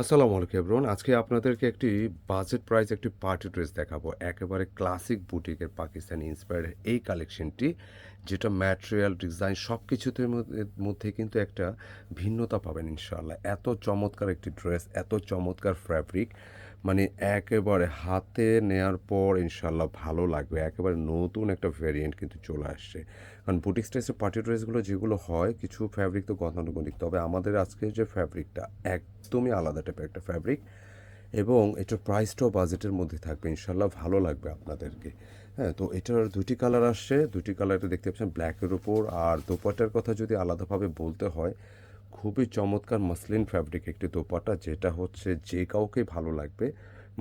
আসসালামু আলাইকুম এভরিওয়ান আজকে আপনাদেরকে একটি বাজেট প্রাইস একটি পার্টি ড্রেস দেখাবো। একেবারে ক্লাসিক বুটিকের পাকিস্তানি ইন্সপায়ার্ড এই কালেকশনটি যেটা ম্যাটেরিয়াল ডিজাইন সব কিছুতে মধ্যে কিন্তু একটা ভিন্নতা পাবেন ইনশাআল্লাহ। এত চমৎকার একটি ড্রেস এত চমৎকার ফ্যাব্রিক মানে একেবারে হাতে নেয়ার পর ইনশাল্লাহ ভালো লাগবে। একেবারে নতুন একটা ভেরিয়েন্ট কিন্তু চলে আসছে। কারণ বুটিক স্টাইসের পার্টি ড্রেসগুলো যেগুলো হয়, কিছু ফ্যাব্রিক তো গতানুগতিক। তবে আমাদের আজকে যে ফ্যাব্রিকটা একদমই আলাদা টাইপের একটা ফ্যাব্রিক এবং এটার প্রাইসটাও বাজেটের মধ্যে থাকবে। ইনশাল্লাহ ভালো লাগবে আপনাদেরকে। হ্যাঁ তো এটার দুটি কালার আসছে। দুটি কালার দেখতে পাচ্ছেন ব্ল্যাকের উপর। আর দোপাটার কথা যদি আলাদাভাবে বলতে হয় খুবই চমৎকার মাসলিন ফ্যাব্রিক একটি দোপাটা যেটা হচ্ছে যে কাউকে ভালো লাগবে,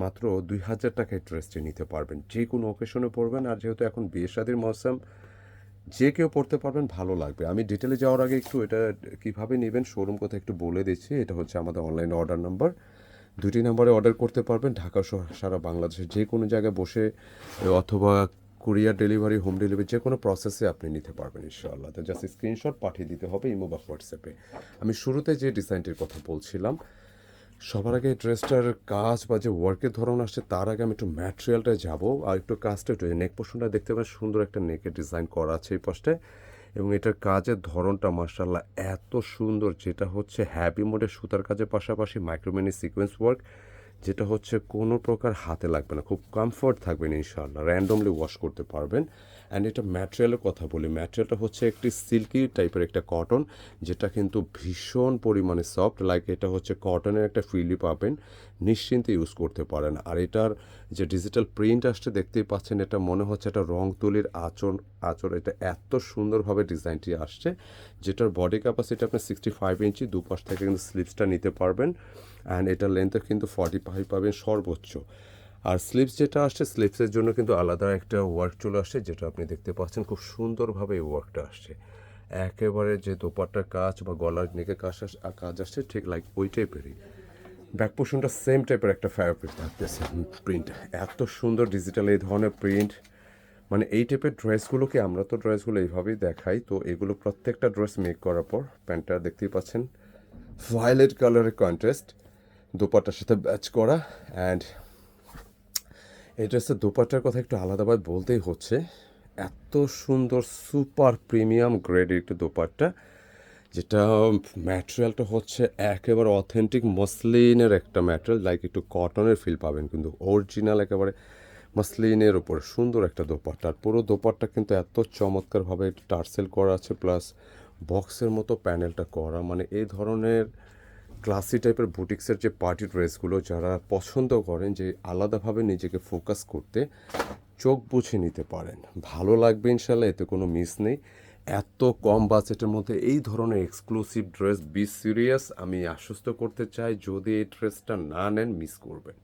মাত্র দুই হাজার টাকায় ড্রেসটি নিতে পারবেন। যে কোনো ওকেশনে পরবেন, আর যেহেতু এখন বিয়ে শাদির মৌসুম, যে কেউ পড়তে পারবেন, ভালো লাগবে। আমি ডিটেলে যাওয়ার আগে একটু এটা কীভাবে নেবেন শোরুম কথা একটু বলে দিচ্ছি। এটা হচ্ছে আমাদের অনলাইন অর্ডার নাম্বার দুটি নাম্বারে অর্ডার করতে পারবেন। ঢাকা সহ সারা বাংলাদেশে যে কোনো জায়গায় বসে, অথবা কুরিয়ার ডেলিভারি, হোম ডেলিভারি যে কোনো প্রসেসে আপনি নিতে পারবেন ইনশাআল্লাহ। তো জাস্ট স্ক্রিনশট পাঠিয়ে দিতে হবে ইমো বা হোয়াটসঅ্যাপে। আমি শুরুতে যে ডিজাইনটির কথা বলছিলাম, সবার আগে ড্রেসটার কাজ বা যে ওয়ার্কের ধরন আসছে, তার আগে আমি একটু ম্যাটেরিয়ালটায় যাব আর একটু কাজটা একটু, নেক পোর্শনটা দেখতে পাবেন সুন্দর একটা নেকের ডিজাইন করা আছে এই পাশটায় এবং এটার কাজের ধরনটা মার্শাল্লাহ এত সুন্দর, যেটা হচ্ছে হ্যাপি মোডে সুতার কাজের পাশাপাশি মাইক্রোমিনি সিকোয়েন্স ওয়ার্ক। যেটা হচ্ছে কোনো প্রকার হাতে লাগবে না, খুব কমফর্ট থাকবেন ইনশাল্লাহ র্যান্ডমলি ওয়াশ করতে পারবেন। অ্যান্ড এটা ম্যাটেরিয়ালের কথা বলি ম্যাটেরিয়ালটা হচ্ছে একটি সিল্কি টাইপের একটা কটন যেটা কিন্তু ভীষণ পরিমাণে সফট লাইক এটা হচ্ছে কটনের একটা ফিলি পাবেন, নিশ্চিন্তে ইউজ করতে পারেন। আর এটার যে ডিজিটাল প্রিন্ট আসছে, দেখতেই পাচ্ছেন এটা মনে হচ্ছে একটা রং তুলির আচর আচর এটা এত সুন্দরভাবে ডিজাইনটি আসছে, যেটার বডি ক্যাপাসিটি আপনার সিক্সটি ফাইভ ইঞ্চি দুপাশ থেকে কিন্তু স্লিপসটা নিতে পারবেন। অ্যান্ড এটার লেন্থে কিন্তু ফর্টি ফাইভ পাবেন সর্বোচ্চ। আর স্লিপস যেটা আসছে স্লিপসের জন্য কিন্তু আলাদা একটা ওয়ার্ক চলে আসছে, যেটা আপনি দেখতে পাচ্ছেন খুব সুন্দরভাবে এই ওয়ার্কটা আসছে। একেবারে যে দোপাট্টার কাজ বা গলার নেকে কাজ কাজ আসছে, ঠিক লাইক ওই টাইপেরই ব্যাক পোর্শনটা সেম টাইপের একটা ফ্যাব্রিক থাকতেছে। প্রিন্ট এত সুন্দর ডিজিটাল এই ধরনের প্রিন্ট মানে এই টাইপের ড্রেসগুলোকে আমরা তো ড্রেসগুলো এইভাবেই দেখাই, তো এগুলো প্রত্যেকটা ড্রেস মেক করার পর প্যান্টটা দেখতেই পাচ্ছেন। ভায়োলেট কালারের কন্ট্রাস্ট দোপাটার সাথে ব্যাচ করা অ্যান্ড এই ড্রেসের দোপাটার কথা একটু আলাদাভাবে বলতেই হচ্ছে। এত সুন্দর সুপার প্রিমিয়াম গ্রেডের একটি দোপাট্টা, যেটা ম্যাটেরিয়ালটা হচ্ছে একেবারে অথেন্টিক মসলিনের একটা ম্যাটেরিয়াল লাইক একটু কটনের ফিল পাবেন, কিন্তু অরিজিনাল একেবারে মসলিনের উপর সুন্দর একটা দোপাট্টা। আর পুরো দোপাট্টা কিন্তু এত চমৎকারভাবে টার্সেল করা আছে প্লাস বক্সের মতো প্যানেলটা করা মানে এই ধরনের ক্লাসি টাইপের বুটিক্সের যে পার্টি ড্রেসগুলো যারা পছন্দ করেন, যে আলাদাভাবে নিজেকে ফোকাস করতে চোখ বুঝে নিতে পারেন। ভালো লাগবে ইনশাল্লাহ, এতে কোনো মিস নেই। এত কম বাজেটের মধ্যে এই ধরনের এক্সক্লুসিভ ড্রেস বি সিরিয়াস আমি আশ্বস্ত করতে চাই, যদি এই ড্রেসটা না নেন মিস করবেন।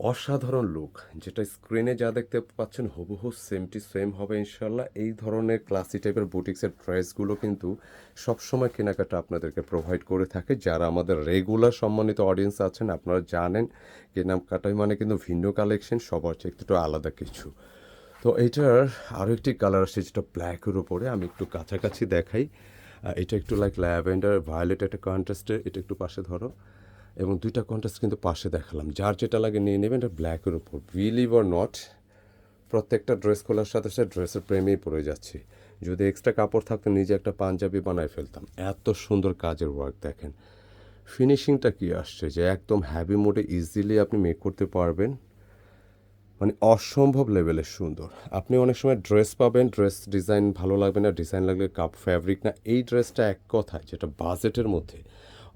অসাধারণ লুক যেটা স্ক্রিনে যা দেখতে পাচ্ছেন হুবহু সেমটি সেম হবে ইনশাল্লাহ এই ধরনের ক্লাসি টাইপের বুটিক্সের ড্রেসগুলো কিন্তু সবসময় কেনাকাটা আপনাদেরকে প্রোভাইড করে থাকে। যারা আমাদের রেগুলার সম্মানিত অডিয়েন্স আছেন, আপনারা জানেন, কেনাকাটাই মানে কিন্তু ভিন্ন কালেকশন সবার চেয়ে একটু আলাদা কিছু। তো এইটার আরও একটি কালার আসছে যেটা ব্ল্যাকের উপরে, আমি একটু কাছাকাছি দেখাই। এটা একটু লাইক ল্যাভেন্ডার ভায়োলেট একটা কন্ট্রাস্টে এটা একটু পাশে ধরো। এবং দুইটা কন্ট্রাস্ট কিন্তু পাশে দেখালাম। যার যেটা লাগে নিয়ে নেবেন, এটা ব্ল্যাকের উপর। বিলিভ অর নট প্রত্যেকটা ড্রেস খোলার সাথে সাথে ড্রেসের প্রেমেই পড়ে যাচ্ছি। যদি এক্সট্রা কাপড় থাকতো, নিজে একটা পাঞ্জাবি বানায় ফেলতাম। এত সুন্দর কাজের ওয়ার্ক দেখেন। ফিনিশিংটা কি আসছে যে একদম হ্যাভি মোডে ইজিলি আপনি মেক করতে পারবেন। মানে অসম্ভব লেভেলের সুন্দর। আপনি অনেক সময় ড্রেস পাবেন ড্রেস ডিজাইন ভালো লাগবে না ডিজাইন লাগলে কাপ ফ্যাব্রিক না। এই ড্রেসটা এক কথায়, যেটা বাজেটের মধ্যে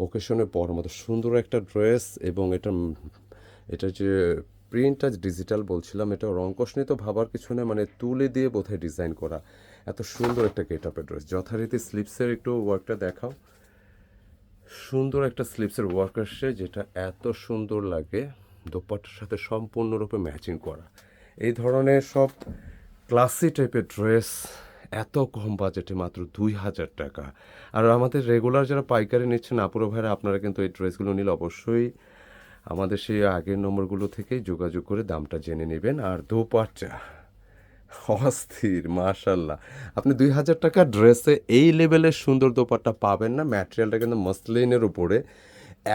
ওকেশনে পর মতো সুন্দর একটা ড্রেস এবং এটা এটা যে প্রিন্টটা ডিজিটাল বলছিলাম, এটা রঙ্কশ নিয়ে তো ভাবার কিছু নেই মানে তুলে দিয়ে বোধহয় ডিজাইন করা। এত সুন্দর একটা গেট আপের ড্রেস যথারীতি স্লিপসের একটু ওয়ার্কটা দেখাও। সুন্দর একটা স্লিপসের ওয়ার্ক আসছে, যেটা এত সুন্দর লাগে, দোপাট্টার সাথে সম্পূর্ণরূপে ম্যাচিং করা। এই ধরনের সব ক্লাসি টাইপের ড্রেস এত কম বাজেটে মাত্র দুই হাজার টাকা। আর আমাদের রেগুলার যারা পাইকারি নিচ্ছেন, আপুরো ভাইরা, আপনারা কিন্তু এই ড্রেসগুলো নিলে অবশ্যই আমাদের সেই আগের নম্বরগুলো থেকেই যোগাযোগ করে দামটা জেনে নেবেন। আর দোপাট্টা, অস্থির মাশাল্লাহ আপনি দুই হাজার টাকা ড্রেসে এই লেভেলের সুন্দর দোপাট্টা পাবেন না। ম্যাটেরিয়ালটা কিন্তু মসলিনের উপরে।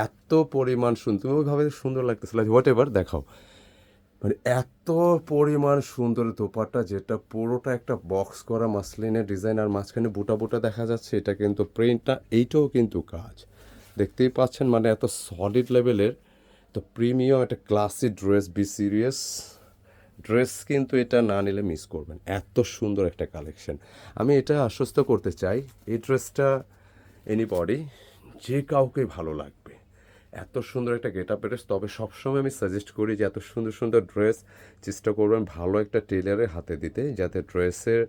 এত পরিমাণ তুমি ওইভাবে সুন্দর লাগতেছিল হোয়াট এভার দেখাও। মানে এত পরিমাণ সুন্দর দোপাট্টা যেটা পুরোটা একটা বক্স করা মাসলিনের ডিজাইন আর মাঝখানে বুটা বুটা দেখা যাচ্ছে, এটা কিন্তু প্রিন্টটা এইটাও কিন্তু কাজ। দেখতেই পাচ্ছেন মানে এত সলিড লেভেলের তো প্রিমিয়াম একটা classy dress be serious dress কিন্তু এটা না নিলে মিস করবেন, এত সুন্দর একটা কালেকশন আমি এটা আশ্বস্ত করতে চাই, এই ড্রেসটা এনি এনিবডি যে কাউকে ভালো লাগবে। এত সুন্দর একটা গেট আপ ড্রেস তবে সবসময় আমি সাজেস্ট করি যে এত সুন্দর সুন্দর ড্রেস চেষ্টা করবেন ভালো একটা টেলারের হাতে দিতে, যাতে ড্রেসের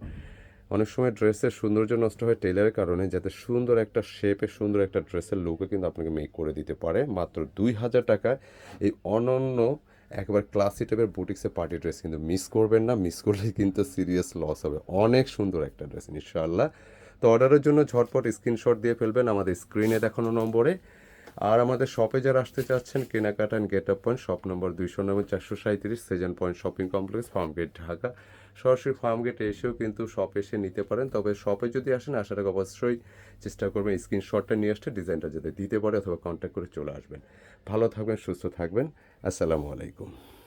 অনেক সময় ড্রেসের সৌন্দর্য নষ্ট হয় টেলারের কারণে, যাতে সুন্দর একটা শেপে সুন্দর একটা ড্রেসের লুকে কিন্তু আপনাকে মেক করে দিতে পারে। মাত্র দুই হাজার টাকায় এই অনন্য একবার ক্লাসি টাইপের বুটিক্সের পার্টি ড্রেস কিন্তু মিস করবেন না। মিস করলে কিন্তু সিরিয়াস লস হবে। অনেক সুন্দর একটা ড্রেস ইনশাআল্লাহ। তো অর্ডারের জন্য ঝটপট স্ক্রিনশট দিয়ে ফেলবেন। আমাদের স্ক্রিনে দেখানো নম্বরে আর আমাদের শপে যারা আসতে চাচ্ছেন কেনাকাটা and get up point shop number দুইশো নম্বর চারশো সাঁত্রিশ Sejan point shopping complex farm gate Dhaka. সরাসরি ফার্ম গেটে এসেও কিন্তু শপে এসে নিতে পারেন। তবে শপে যদি আসেন আসার আগে অবশ্যই চেষ্টা করবেন স্ক্রিনশটটা নিয়ে আসতে ডিজাইনটা যাতে দিতে পারে অথবা কন্ট্যাক্ট করে চলে আসবেন। ভালো থাকবেন, সুস্থ থাকবেন। আসসালামু আলাইকুম।